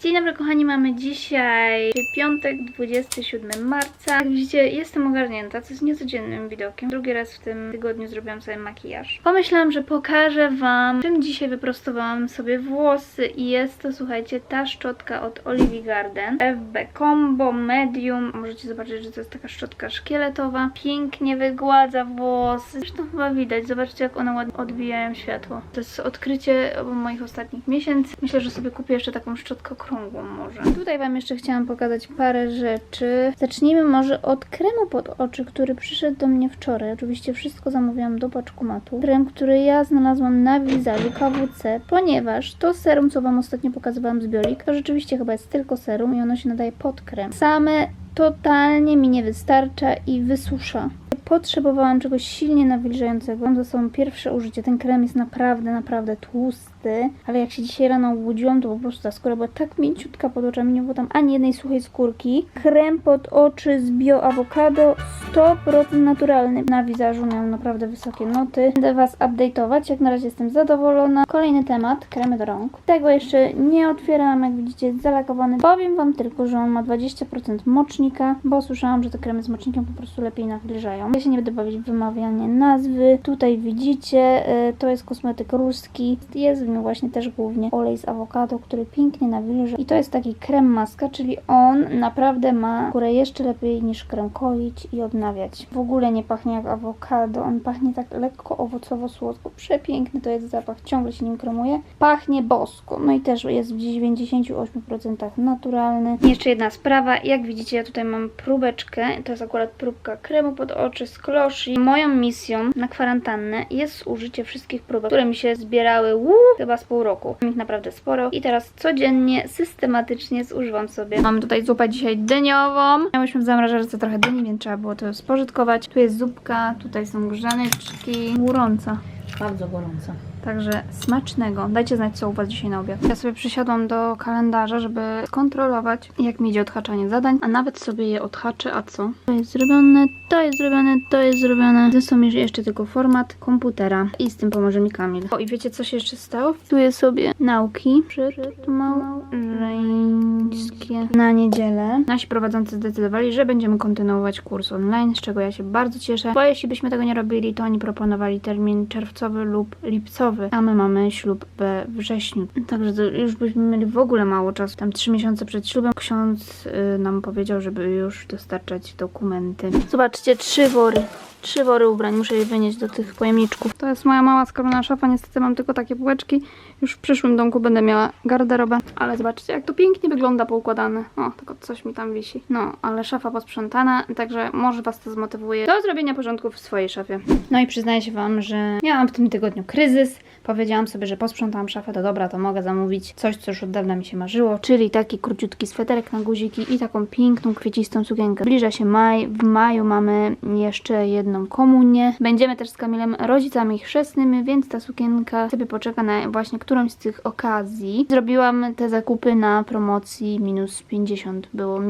Dzień dobry kochani, mamy dzisiaj piątek, 27 marca. Jak widzicie, jestem ogarnięta, co jest niecodziennym widokiem. Drugi raz w tym tygodniu zrobiłam sobie makijaż. Pomyślałam, że pokażę wam, czym dzisiaj wyprostowałam sobie włosy i jest to, słuchajcie, ta szczotka od Olivia Garden. FB Combo Medium. Możecie zobaczyć, że to jest taka szczotka szkieletowa. Pięknie wygładza włosy. Zresztą chyba widać, zobaczcie jak one ładnie odbijają światło. To jest odkrycie moich ostatnich miesięcy. Myślę, że sobie kupię jeszcze taką szczotkę okrągłą może. Tutaj Wam jeszcze chciałam pokazać parę rzeczy. Zacznijmy może od kremu pod oczy, który przyszedł do mnie wczoraj. Oczywiście wszystko zamówiłam do paczkomatu. Krem, który ja znalazłam na Wizażu KWC, ponieważ to serum, co Wam ostatnio pokazywałam z Biolik, to rzeczywiście chyba jest tylko serum i ono się nadaje pod krem. Same totalnie mi nie wystarcza i wysusza. Potrzebowałam czegoś silnie nawilżającego. Mam za sobą pierwsze użycie. Ten krem jest naprawdę, naprawdę tłusty, ale jak się dzisiaj rano obudziłam, to po prostu ta skóra była tak mięciutka pod oczami, nie było tam ani jednej suchej skórki. Krem pod oczy z Bio Avocado 100% naturalny. Na wizażu miał naprawdę wysokie noty. Będę Was update'ować. Jak na razie jestem zadowolona. Kolejny temat, kremy do rąk. Tego jeszcze nie otwieram, jak widzicie jest zalakowany. Powiem Wam tylko, że on ma 20% mocznika, bo słyszałam, że te kremy z mocznikiem po prostu lepiej nawilżają. Ja się nie będę bawić w wymawianie nazwy. Tutaj widzicie, y, to jest kosmetyk ruski. Jest w nim właśnie też głównie olej z awokado, który pięknie nawilża. I to jest taki krem maska, czyli on naprawdę ma skórę jeszcze lepiej niż krem koić i odnawiać. W ogóle nie pachnie jak awokado, on pachnie tak lekko owocowo-słodko. Przepiękny to jest zapach, ciągle się nim kremuje. Pachnie bosko, no i też jest w 98% naturalny. Jeszcze jedna sprawa, jak widzicie ja tutaj mam próbeczkę, to jest akurat próbka kremu pod oczy z kloszy. Moją misją na kwarantannę jest użycie wszystkich próbek, które mi się zbierały uu, chyba z pół roku. Mam ich naprawdę sporo i teraz codziennie, systematycznie zużywam sobie. Mamy tutaj zupę dzisiaj dyniową. Miałyśmy w zamrażarce trochę dyni, więc trzeba było to spożytkować. Tu jest zupka, tutaj są grzaneczki, łurąca. Bardzo gorąco. Także smacznego. Dajcie znać, co u Was dzisiaj na obiad. Ja sobie przysiadłam do kalendarza, żeby skontrolować, jak mi idzie odhaczanie zadań, a nawet sobie je odhaczę, a co? To jest zrobione, to jest zrobione, to jest zrobione. Został mi jeszcze tylko format komputera i z tym pomoże mi Kamil. O, i wiecie, co się jeszcze stało? Wpisuję sobie nauki przedmałżeńskie na niedzielę. Nasi prowadzący zdecydowali, że będziemy kontynuować kurs online, z czego ja się bardzo cieszę, bo jeśli byśmy tego nie robili, to oni proponowali termin czerwcowy lub lipcowy, a my mamy ślub we wrześniu. Także to już byśmy mieli w ogóle mało czasu. Tam trzy miesiące przed ślubem ksiądz y, nam powiedział, żeby już dostarczać dokumenty. Zobaczcie, trzy wory. Trzy wory ubrań, muszę je wynieść do tych pojemniczków. To jest moja mała skromna szafa, niestety mam tylko takie półeczki. Już w przyszłym domku będę miała garderobę. Ale zobaczcie, jak to pięknie wygląda poukładane. O, tylko coś mi tam wisi. No, ale szafa posprzątana, także może Was to zmotywuje do zrobienia porządków w swojej szafie. No i przyznaję się Wam, że miałam w tym tygodniu kryzys. Powiedziałam sobie, że posprzątałam szafę, to dobra, to mogę zamówić coś, co już od dawna mi się marzyło, czyli taki króciutki sweterek na guziki i taką piękną, kwiecistą sukienkę. Zbliża się maj, w maju mamy jeszcze jedną komunię. Będziemy też z Kamilem rodzicami chrzestnymi, więc ta sukienka sobie poczeka na właśnie którąś z tych okazji. Zrobiłam te zakupy na promocji minus 50, było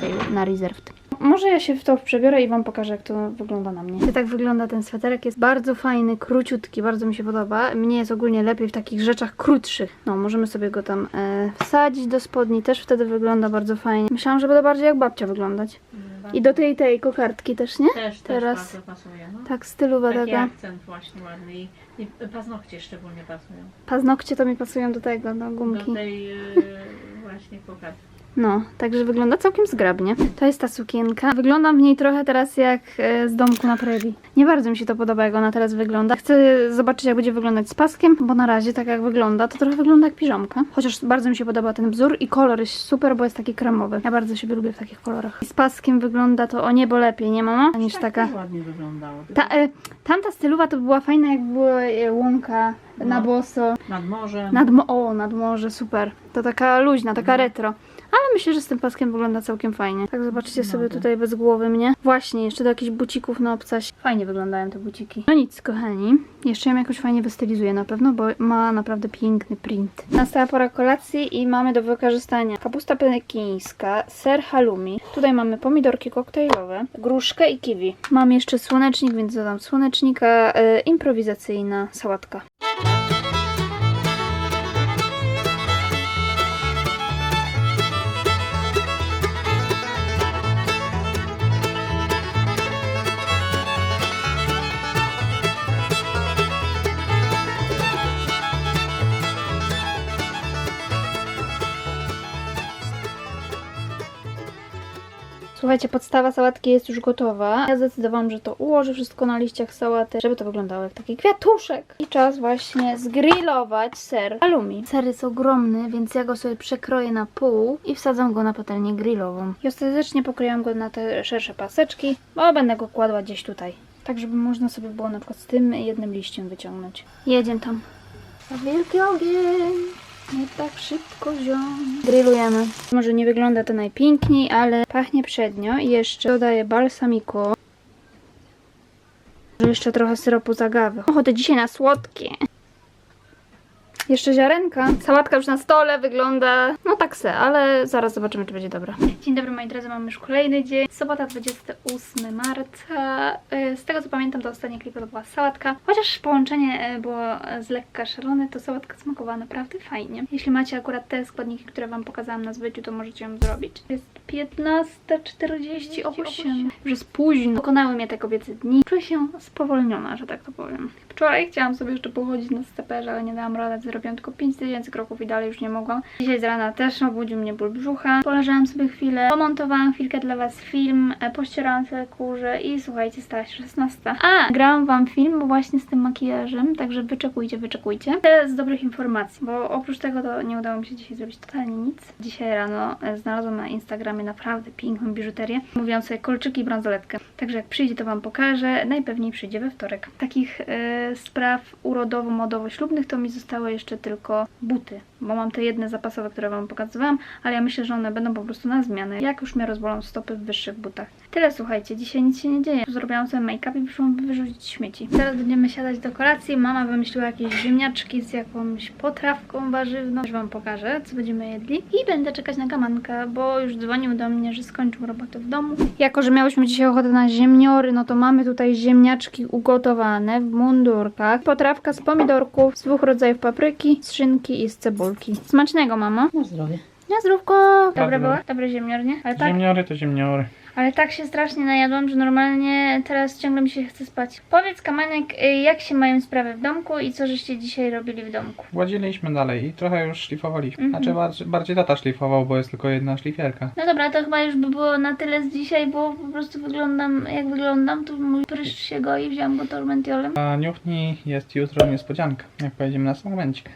sale na Reserved. Może ja się w to przebiorę i Wam pokażę, jak to wygląda na mnie. Tak wygląda ten sweterek. Jest bardzo fajny, króciutki, bardzo mi się podoba. Mnie jest ogólnie lepiej w takich rzeczach krótszych. No, możemy sobie go tam e, wsadzić do spodni. Też wtedy wygląda bardzo fajnie. Myślałam, że będę bardziej jak babcia wyglądać. I do tej, tej kokardki też, nie? Też, teraz- też bardzo pasuje. No. Tak, stylowa Taki taka. akcent właśnie ładny i, i paznokcie szczególnie pasują. Paznokcie to mi pasują do tego, do gumki. Do tej yy, właśnie kokardki. No, także wygląda całkiem zgrabnie. To jest ta sukienka. Wyglądam w niej trochę teraz jak e, z domku na prairie. Nie bardzo mi się to podoba, jak ona teraz wygląda. Chcę zobaczyć, jak będzie wyglądać z paskiem, bo na razie tak jak wygląda, to trochę wygląda jak piżamka. Chociaż bardzo mi się podoba ten wzór i kolor jest super, bo jest taki kremowy. Ja bardzo siebie lubię w takich kolorach. I z paskiem wygląda to o niebo lepiej, nie mama? Niż Tak taka... to ładnie wyglądało. Ta, e, tamta stylowa to była fajna, jak była e, łąka na No. boso. Nad morzem. Nad mo- o, nad morze, super. To taka luźna, taka retro. Ale myślę, że z tym paskiem wygląda całkiem fajnie. Tak, zobaczcie sobie tutaj bez głowy mnie. Właśnie, jeszcze do jakichś bucików na obcaś. Fajnie wyglądają te buciki. No nic, kochani. Jeszcze ją jakoś fajnie wystylizuję na pewno, bo ma naprawdę piękny print. Nastała pora kolacji i mamy do wykorzystania kapusta pekińska, ser halloumi. Tutaj mamy pomidorki koktajlowe, gruszkę i kiwi. Mam jeszcze słonecznik, więc dodam słonecznika. E, improwizacyjna sałatka. Słuchajcie, podstawa sałatki jest już gotowa. Ja zdecydowałam, że to ułożę wszystko na liściach sałaty, żeby to wyglądało jak taki kwiatuszek. I czas właśnie zgrillować ser alumi. Ser jest ogromny, więc ja go sobie przekroję na pół i wsadzam go na patelnię grillową. I ostatecznie pokryłam go na te szersze paseczki, bo będę go kładła gdzieś tutaj. Tak, żeby można sobie było na przykład z tym jednym liściem wyciągnąć. Jedziemy tam. A wielki ogień! Nie tak szybko ziom. Grillujemy. Może nie wygląda to najpiękniej, ale pachnie przednio i jeszcze dodaję balsamiku. Jeszcze trochę syropu z agawy. Ochotę dzisiaj na słodkie. Jeszcze ziarenka. Sałatka już na stole wygląda no tak se, ale zaraz zobaczymy, czy będzie dobra. Dzień dobry moi drodzy, mamy już kolejny dzień. Sobota 28 marca. E, Z tego co pamiętam, to ostatnie klipy to była sałatka. Chociaż połączenie e, było z lekka szalone, to sałatka smakowała naprawdę fajnie. Jeśli macie akurat te składniki, które wam pokazałam na zbyciu, to możecie ją zrobić. Jest 15.48. Już jest późno. Pokonały mnie te kobiece dni. Czuję się spowolniona, że tak to powiem. Wczoraj chciałam sobie jeszcze pochodzić na steperze, ale nie dałam rady. Zrobiłam tylko 5000 kroków i dalej już nie mogłam. Dzisiaj z rana też obudził mnie ból brzucha. Poleżałam sobie chwilę, pomontowałam chwilkę dla Was film, e, pościerałam sobie kurze i słuchajcie, stała się 16. A, grałam Wam film właśnie z tym makijażem, także wyczekujcie, wyczekujcie. Z dobrych informacji, bo oprócz tego to nie udało mi się dzisiaj zrobić totalnie nic. Dzisiaj rano e, znalazłam na Instagramie naprawdę piękną biżuterię. Mówiłam sobie kolczyki i bransoletkę. Także jak przyjdzie, to Wam pokażę. Najpewniej przyjdzie we wtorek. Takich e, spraw urodowo-modowo-ślubnych to mi zostały jeszcze tylko buty, bo mam te jedne zapasowe, które Wam pokazywałam, ale ja myślę, że one będą po prostu na zmianę, jak już mnie rozbolą stopy w wyższych butach. Tyle słuchajcie, dzisiaj nic się nie dzieje. Zrobiłam sobie make-up i przyszłam wyrzucić śmieci. Teraz będziemy siadać do kolacji. Mama wymyśliła jakieś ziemniaczki z jakąś potrawką warzywną. Już Wam pokażę, co będziemy jedli. I będę czekać na gamanka, bo już dzwonił do mnie, że skończył robotę w domu. Jako, że miałyśmy dzisiaj ochotę na ziemniory, no to mamy tutaj ziemniaczki ugotowane w mundurkach. Potrawka z pomidorków, z dwóch rodzajów papryki, z szynki i z Smacznego, mamo. Na zdrowie. Na zdrówko! Dobre Bardzo. było? Dobre ziemnior, nie? Ale tak, Ziemniory to ziemniory. ale tak się strasznie najadłam, że normalnie teraz ciągle mi się chce spać. Powiedz, Kamanek, y, jak się mają sprawy w domku i co żeście dzisiaj robili w domku? Władziliśmy dalej i trochę już szlifowaliśmy. Mhm. Znaczy bardziej, bardziej tata szlifował, bo jest tylko jedna szlifierka. No dobra, to chyba już by było na tyle z dzisiaj, bo po prostu wyglądam jak wyglądam. Tu mój pryszcz się goi, wziąłam go tormentiolem. A niuchni jest jutro niespodzianka, jak pojedziemy na sakramencik.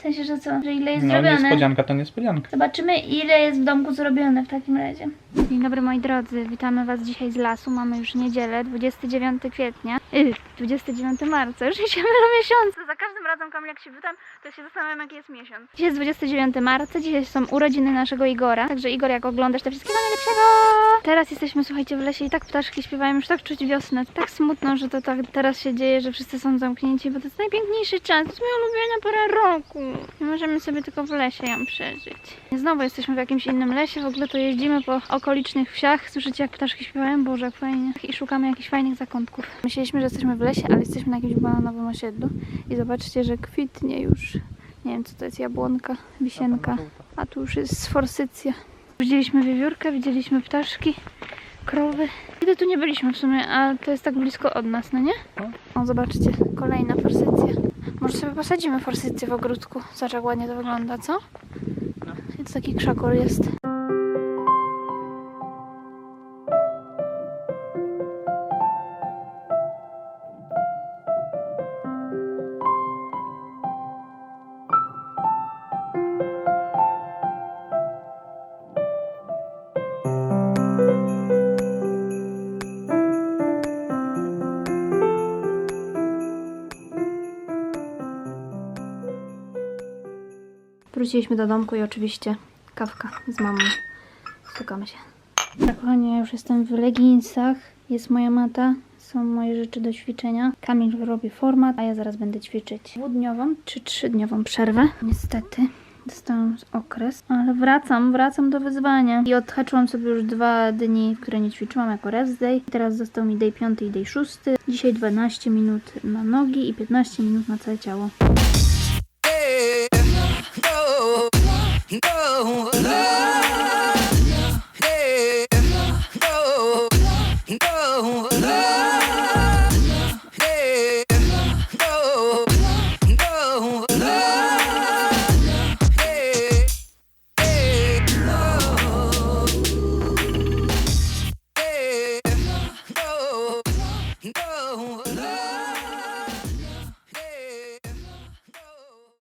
W sensie, że co? Że ile jest No zrobione? niespodzianka to niespodzianka. Zobaczymy, ile jest w domku zrobione w takim razie. Dzień dobry moi drodzy, witamy Was dzisiaj z lasu. Mamy już niedzielę, 29 kwietnia, yy, 29 marca, już się mylą miesiące. Za każdym razem, Kamil, jak się pytam, to się zastanawiam, jaki jest miesiąc. Dzisiaj jest 29 marca, dzisiaj są urodziny naszego Igora. Także Igor, jak oglądasz te wszystkie najlepszego! Teraz jesteśmy, słuchajcie, w lesie i tak ptaszki śpiewają, już tak czuć wiosnę. Tak smutno, że to tak teraz się dzieje, że wszyscy są zamknięci, bo to jest najpiękniejszy czas. To jest moja ulubiona pora roku. Nie możemy sobie tylko w lesie ją przeżyć. Znowu jesteśmy w jakimś innym lesie, w ogóle to jeździmy po okolicznych wsiach. Słyszycie jak ptaszki śpiewają? Boże, fajnie. I szukamy jakichś fajnych zakątków. Myśleliśmy, że jesteśmy w lesie, ale jesteśmy na jakimś bananowym osiedlu. I zobaczcie, że kwitnie już. Nie wiem, co to jest, jabłonka, wisienka. A tu już jest forsycja. Widzieliśmy wiewiórkę, widzieliśmy ptaszki, krowy. Nigdy tu nie byliśmy w sumie, a to jest tak blisko od nas, no nie? O, zobaczcie, kolejna forsycja. Może sobie posadzimy forsycję w ogródku. Zobacz, jak ładnie to wygląda, co? I to taki krzakor jest. Wróciliśmy do domku i oczywiście kawka z mamą. Stukamy się. Tak, kochani, ja już jestem w leginsach. Jest moja mata, są moje rzeczy do ćwiczenia. Kamil robi format, a ja zaraz będę ćwiczyć dwudniową czy trzydniową przerwę. Niestety. Dostałam okres, ale wracam, wracam do wyzwania. I odhaczyłam sobie już dwa dni, które nie ćwiczyłam jako rest day. Teraz został mi day 5 i day 6. Dzisiaj 12 minut na nogi i 15 minut na całe ciało. No, no.